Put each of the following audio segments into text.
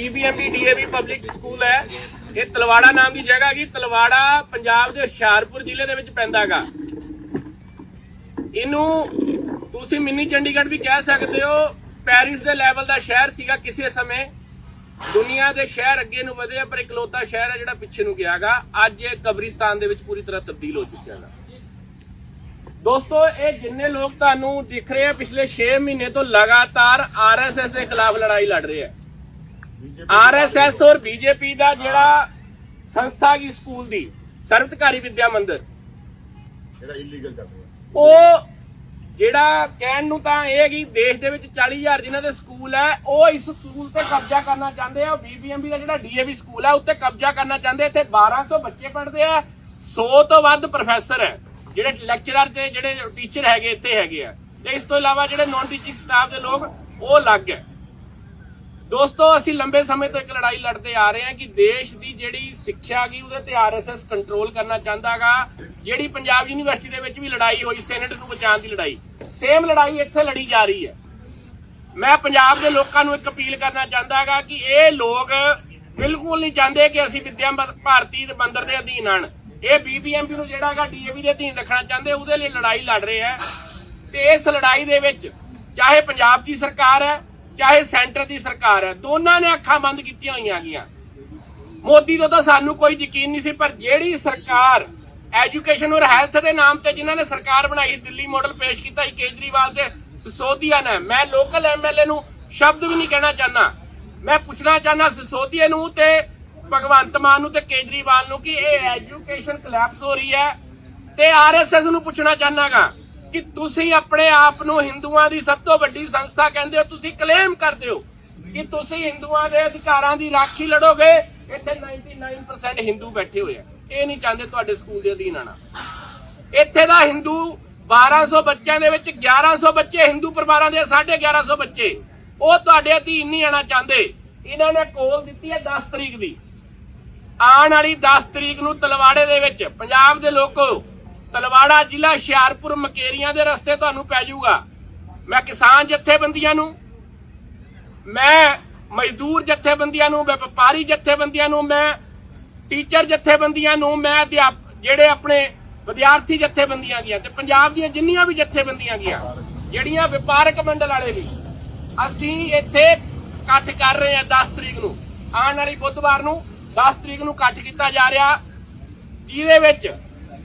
BBMB DAV public school ਹੈ। ਇਹ ਤਲਵਾੜਾ ਨਾਮ ਦੀ ਜਗ੍ਹਾ ਹੈਗੀ। ਤਲਵਾੜਾ ਪੰਜਾਬ ਦੇ ਹੁਸ਼ਿਆਰਪੁਰ ਜ਼ਿਲ੍ਹੇ ਦੇ ਵਿੱਚ ਪੈਂਦਾ ਹੈਗਾ ਇਹਨੂੰ ਤੁਸੀਂ ਮਿੰਨੀ ਚੰਡੀਗੜ੍ਹ ਵੀ ਕਹਿ ਸਕਦੇ ਹੋ। ਪੈਰਿਸ ਦੇ ਲੈਵਲ ਦਾ ਸ਼ਹਿਰ ਸੀਗਾ ਕਿਸੇ ਸਮੇਂ। ਦੁਨੀਆ ਦੇ ਸ਼ਹਿਰ ਅੱਗੇ ਨੂੰ ਵਧੇ ਪਰ ਇਕਲੌਤਾ ਸ਼ਹਿਰ ਹੈ ਜਿਹੜਾ ਪਿੱਛੇ ਨੂੰ ਗਿਆਗਾ। ਅੱਜ ਇਹ ਕਬਰਿਸਤਾਨ ਦੇ ਵਿੱਚ ਪੂਰੀ ਤਰ੍ਹਾਂ ਤਬਦੀਲ ਹੋ ਚੁੱਕਿਆ ਹੈ ਦੋਸਤੋ, ਇਹ ਜਿੰਨੇ ਲੋਕ ਤੁਹਾਨੂੰ ਦਿਖ ਰਹੇ ਆ, ਪਿਛਲੇ 6 ਮਹੀਨੇ ਤੋਂ ਲਗਾਤਾਰ ਆਰਐਸਐਸ ਦੇ ਖਿਲਾਫ ਲੜਾਈ ਲੜ ਰਹੇ ਆ। ਆਰਐਸਐਸ ਔਰ ਬੀਜੇਪੀ ਦਾ ਜਿਹੜਾ ਸੰਸਥਾ ਕੀ ਸਕੂਲ ਦੀ? ਸਰਵਤਕਾਰੀ ਵਿਦਿਆ ਮੰਦਿਰ। ਜਿਹੜਾ ਇਲੀਗਲ ਚੱਲ ਰਿਹਾ। ਉਹ ਜਿਹੜਾ ਕਹਿਣ ਨੂੰ ਤਾਂ ਇਹ ਹੈ ਕਿ ਦੇਸ਼ ਦੇ ਵਿੱਚ 40000 ਜਿਨ੍ਹਾਂ ਦੇ ਸਕੂਲ ਹੈ ਉਹ ਇਸ ਸਕੂਲ ਤੇ ਕਬਜ਼ਾ ਕਰਨਾ ਚਾਹੁੰਦੇ ਆ। ਬੀਬੀਐਮਬੀ ਦਾ ਜਿਹੜਾ ਡੀਏਵੀ ਸਕੂਲ ਹੈ ਉੱਤੇ ਕਬਜ਼ਾ ਕਰਨਾ ਚਾਹੁੰਦੇ ਇੱਥੇ 1200 ਬੱਚੇ ਪੜ੍ਹਦੇ ਆ 100 ਤੋਂ ਵੱਧ ਪ੍ਰੋਫੈਸਰ ਹੈ। ਜਿਹੜੇ ਲੈਕਚਰਰ ਤੇ ਜਿਹੜੇ ਟੀਚਰ ਹੈਗੇ ਇੱਥੇ ਹੈਗੇ ਆ। ਤੇ ਇਸ ਤੋਂ ਇਲਾਵਾ ਜਿਹੜੇ ਨਾਨ ਟੀਚਿੰਗ ਸਟਾਫ ਦੇ ਲੋਕ ਉਹ ਅਲੱਗ ਹੈ। ਦੋਸਤੋ, ਅਸੀਂ ਲੰਬੇ ਸਮੇਂ ਤੋਂ ਇੱਕ ਲੜਾਈ ਲੜਦੇ ਆ ਰਹੇ ਹਾਂ ਕਿ ਦੇਸ਼ ਦੀ ਜਿਹੜੀ ਸਿੱਖਿਆ ਗਈ ਉਹਦੇ ਤੇ ਆਰਐਸਐਸ ਕੰਟਰੋਲ ਕਰਨਾ ਚਾਹੁੰਦਾਗਾ, ਜਿਹੜੀ ਪੰਜਾਬ ਯੂਨੀਵਰਸਿਟੀ ਦੇ ਵਿੱਚ ਵੀ ਲੜਾਈ ਹੋਈ ਸੈਨੇਟ ਨੂੰ ਬਚਾਉਣ ਦੀ ਲੜਾਈ। ਸੇਮ ਲੜਾਈ ਇੱਥੇ ਲੜੀ ਜਾ ਰਹੀ ਹੈ। ਮੈਂ ਪੰਜਾਬ ਦੇ ਲੋਕਾਂ ਨੂੰ ਇੱਕ ਅਪੀਲ ਕਰਨਾ ਚਾਹੁੰਦਾਗਾ ਕਿ ਇਹ ਲੋਕ ਬਿਲਕੁਲ ਨਹੀਂ ਚਾਹੁੰਦੇ ਕਿ ਅਸੀਂ ਵਿਦਿਆ ਭਾਰਤੀ ਦੇ ਮੰਦਰ ਦੇ ਅਧੀਨ ਆਣ। ਇਹ ਬੀਬੀਐਮਪੀ ਨੂੰ ਜਿਹੜਾਗਾ ਡੀਏਵੀ ਦੇ ਅਧੀਨ ਰੱਖਣਾ ਚਾਹੁੰਦੇ, ਉਹਦੇ ਲਈ ਲੜਾਈ ਲੜ ਰਹੇ ਹੈ। ਤੇ ਇਸ ਲੜਾਈ ਦੇ ਵਿੱਚ ਚਾਹੇ ਪੰਜਾਬ ਦੀ ਸਰਕਾਰ ਹੈ ਚਾਹੇ ਸੈਂਟਰ ਦੀ ਸਰਕਾਰ ਹੈ, ਦੋਨਾਂ ਨੇ ਅੱਖਾਂ ਬੰਦ ਕੀਤੀਆਂ ਹੋਈਆਂ ਗੀਆਂ ਮੋਦੀ ਤੋਂ ਤਾਂ ਸਾਨੂੰ ਕੋਈ ਯਕੀਨ ਨਹੀਂ ਸੀ, ਪਰ ਜਿਹੜੀ ਸਰਕਾਰ ਐਜੂਕੇਸ਼ਨ ਔਰ ਹੈਲਥ ਦੇ ਨਾਮ ਤੇ ਜਿਨ੍ਹਾਂ ਨੇ ਸਰਕਾਰ ਬਣਾਈ, ਦਿੱਲੀ ਮਾਡਲ ਪੇਸ਼ ਕੀਤਾ ਸੀ ਕੇਜਰੀਵਾਲ ਤੇ ਸਸੋਦੀਆ ਨੇ। ਮੈਂ ਲੋਕਲ ਐਮਐਲਏ ਨੂੰ ਸ਼ਬਦ ਵੀ ਨਹੀਂ ਕਹਿਣਾ ਚਾਹਨਾ ਮੈਂ ਪੁੱਛਣਾ ਚਾਹਨਾ ਸਿਸੋਦੀਆ ਨੂੰ ਤੇ ਭਗਵੰਤ ਮਾਨ ਨੂੰ ਤੇ ਕੇਜਰੀਵਾਲ ਨੂੰ ਕਿ ਇਹ ਐਜੂਕੇਸ਼ਨ ਕਲੈਪਸ ਹੋ ਰਹੀ ਹੈ। ਤੇ ਆਰਐਸਐਸ ਨੂੰ ਪੁੱਛਣਾ ਚਾਹਨਾਗਾ ਕਿ ਤੁਸੀਂ ਆਪਣੇ ਆਪ ਨੂੰ ਹਿੰਦੂਆਂ ਦੀ ਸਭ ਤੋਂ ਵੱਡੀ ਸੰਸਥਾ ਕਹਿੰਦੇ ਹੋ, ਤੁਸੀਂ ਕਲੇਮ ਕਰਦੇ ਹੋ ਕਿ ਤੁਸੀਂ ਹਿੰਦੂਆਂ ਦੇ ਅਧਿਕਾਰਾਂ ਦੀ ਰਾਖੀ ਲੜੋਗੇ, ਇੱਥੇ 99% ਹਿੰਦੂ ਬੈਠੇ ਹੋਏ ਆ। ਇਹ ਨਹੀਂ ਚਾਹੁੰਦੇ ਤੁਹਾਡੇ ਸਕੂਲ ਦੇ ਅਧੀਨ ਆਣਾ ਇੱਥੇ ਦਾ ਹਿੰਦੂ 1200 ਬੱਚਿਆਂ ਦੇ ਵਿੱਚ 1100 ਬੱਚੇ ਹਿੰਦੂ ਪਰਿਵਾਰਾਂ ਦੇ 1150 ਬੱਚੇ। ਉਹ ਤੁਹਾਡੇ ਅਧੀਨ ਨਹੀਂ ਆਣਾ ਚਾਹੁੰਦੇ। ਇਹਨਾਂ ਨੇ ਕੋਲ ਦਿੱਤੀ ਹੈ 10 ਤਰੀਕ ਦੀ। ਆਉਣ ਵਾਲੀ 10 ਤਰੀਕ ਨੂੰ ਤਲਵਾੜੇ ਦੇ ਵਿੱਚ, ਪੰਜਾਬ ਦੇ ਲੋਕੋ ਤਲਵਾੜਾ ਜ਼ਿਲ੍ਹਾ ਹੁਸ਼ਿਆਰਪੁਰ ਮਕੇਰੀਆਂ ਦੇ ਰਸਤੇ ਤੁਹਾਨੂੰ ਪੈ ਜਾਊਗਾ। ਮੈਂ ਕਿਸਾਨ ਜਥੇਬੰਦੀਆਂ ਨੂੰ, ਮੈਂ ਮਜ਼ਦੂਰ ਜਥੇਬੰਦੀਆਂ ਨੂੰ, ਮੈਂ ਵਪਾਰੀ ਜਥੇਬੰਦੀਆਂ ਨੂੰ, ਮੈਂ ਟੀਚਰ ਜਥੇਬੰਦੀਆਂ ਨੂੰ, ਮੈਂ ਜਿਹੜੇ ਆਪਣੇ ਵਿਦਿਆਰਥੀ ਜਥੇਬੰਦੀਆਂ ਗੀਆਂ ਤੇ ਪੰਜਾਬ ਦੀਆਂ ਜਿੰਨੀਆਂ ਵੀ ਜਥੇਬੰਦੀਆਂ ਗੀਆਂ ਜਿਹੜੀਆਂ ਵਪਾਰਕ ਮੰਡਲ ਵਾਲੇ ਵੀ, ਅਸੀਂ ਇੱਥੇ ਇਕੱਠ ਕਰ ਰਹੇ ਹਾਂ 10 ਤਰੀਕ ਨੂੰ। ਆਉਣ ਵਾਲੀ ਬੁੱਧਵਾਰ ਨੂੰ 10 ਤਰੀਕ ਨੂੰ ਇਕੱਠ ਕੀਤਾ ਜਾ ਰਿਹਾ। ਜਿਹਦੇ ਵਿੱਚ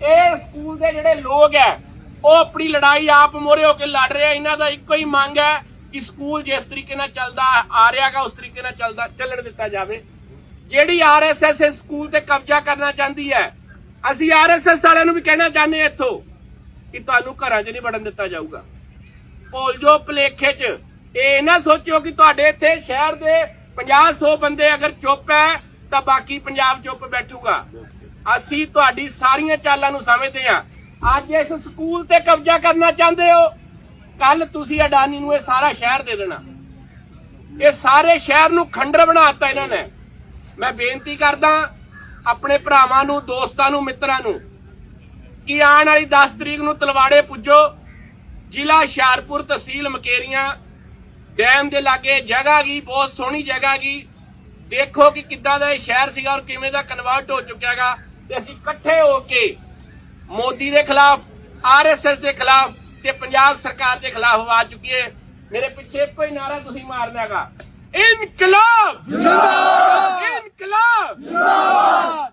ਇਹ ਸਕੂਲ ਦੇ ਜਿਹੜੇ ਲੋਕ ਹੈ ਉਹ ਆਪਣੀ ਲੜਾਈ ਆਪ ਮੋਰੇ ਹੋ ਕੇ ਲੜ ਰਹੇ ਇਹਨਾਂ ਦਾ ਇੱਕੋ ਹੀ ਮੰਗ ਹੈ ਕਿ ਸਕੂਲ ਜਿਸ ਤਰੀਕੇ ਨਾਲ ਚੱਲਦਾ ਆ ਰਿਹਾਗਾ ਉਸ ਤਰੀਕੇ ਨਾਲ ਚੱਲਦਾ, ਚੱਲਣ ਦਿੱਤਾ ਜਾਵੇ। ਜਿਹੜੀ ਆਰਐਸਐਸ ਇਸ ਸਕੂਲ ਤੇ ਕਬਜ਼ਾ ਕਰਨਾ ਚਾਹੁੰਦੀ ਹੈ ਅਸੀਂ ਆਰਐਸਐਸ ਵਾਲਿਆਂ ਨੂੰ ਵੀ ਕਹਿਣਾ ਚਾਹੁੰਦੇ ਹਾਂ ਇੱਥੋਂ ਕਿ ਤੁਹਾਨੂੰ ਘਰਾਂ 'ਚ ਨਹੀਂ ਵੜਨ ਦਿੱਤਾ ਜਾਊਗਾ। ਭੁੱਲ ਜੋ ਭਲੇਖੇ 'ਚ। ਇਹ ਨਾ ਸੋਚਿਓ ਕਿ ਤੁਹਾਡੇ ਇੱਥੇ ਸ਼ਹਿਰ ਦੇ 50 100 ਬੰਦੇ ਅਗਰ ਚੁੱਪ ਹੈ ਤਾਂ ਬਾਕੀ ਪੰਜਾਬ ਚੁੱਪ ਬੈਠੂਗਾ। ਅਸੀਂ ਤੁਹਾਡੀ ਸਾਰੀਆਂ ਚਾਲਾਂ ਨੂੰ ਸਮਝਦੇ ਹਾਂ। ਅੱਜ ਇਸ ਸਕੂਲ ਤੇ ਕਬਜ਼ਾ ਕਰਨਾ ਚਾਹੁੰਦੇ ਹੋ? ਕੱਲ ਤੁਸੀਂ ਅਡਾਨੀ ਨੂੰ ਇਹ ਸਾਰਾ ਸ਼ਹਿਰ ਦੇ ਦੇਣਾ। ਇਹ ਸਾਰੇ ਸ਼ਹਿਰ ਨੂੰ ਖੰਡਰ ਬਣਾਤਾ ਇਹਨਾਂ ਨੇ। ਮੈਂ ਬੇਨਤੀ ਕਰਦਾ ਆਪਣੇ ਭਰਾਵਾਂ ਨੂੰ, ਦੋਸਤਾਂ ਨੂੰ, ਮਿੱਤਰਾਂ ਨੂੰ ਕਿ ਆਉਣ ਵਾਲੀ 10 ਤਰੀਕ ਨੂੰ ਤਲਵਾੜੇ ਪੁੱਜੋ। ਜ਼ਿਲ੍ਹਾ ਹੁਸ਼ਿਆਰਪੁਰ ਤਹਿਸੀਲ ਮਕੇਰੀਆਂ ਡੈਮ ਦੇ ਲਾਗੇ ਜਗ੍ਹਾ ਗਈ ਬਹੁਤ ਸੋਹਣੀ ਜਗ੍ਹਾ ਗਈ ਦੇਖੋ ਕਿ ਕਿੱਦਾਂ ਦਾ ਇਹ ਸ਼ਹਿਰ ਸੀਗਾ ਔਰ ਕਿਵੇਂ ਦਾ ਕਨਵਰਟ ਹੋ ਚੁੱਕਿਆਗਾ ਤੇ ਅਸੀਂ ਇਕੱਠੇ ਹੋ ਕੇ ਮੋਦੀ ਦੇ ਖਿਲਾਫ ਆਰਐਸਐਸ ਦੇ ਖਿਲਾਫ ਤੇ ਪੰਜਾਬ ਸਰਕਾਰ ਦੇ ਖਿਲਾਫ ਆਵਾਜ਼ ਚੁੱਕੀਏ। ਮੇਰੇ ਪਿੱਛੇ ਇੱਕੋ ਹੀ ਨਾਰਾ ਤੁਸੀਂ ਮਾਰਨਾਗਾ ਇਨਕਲਾਬ! ਜਿੰਦਾਬਾਦ! ਇਨਕਲਾਬ! ਜਿੰਦਾਬਾਦ!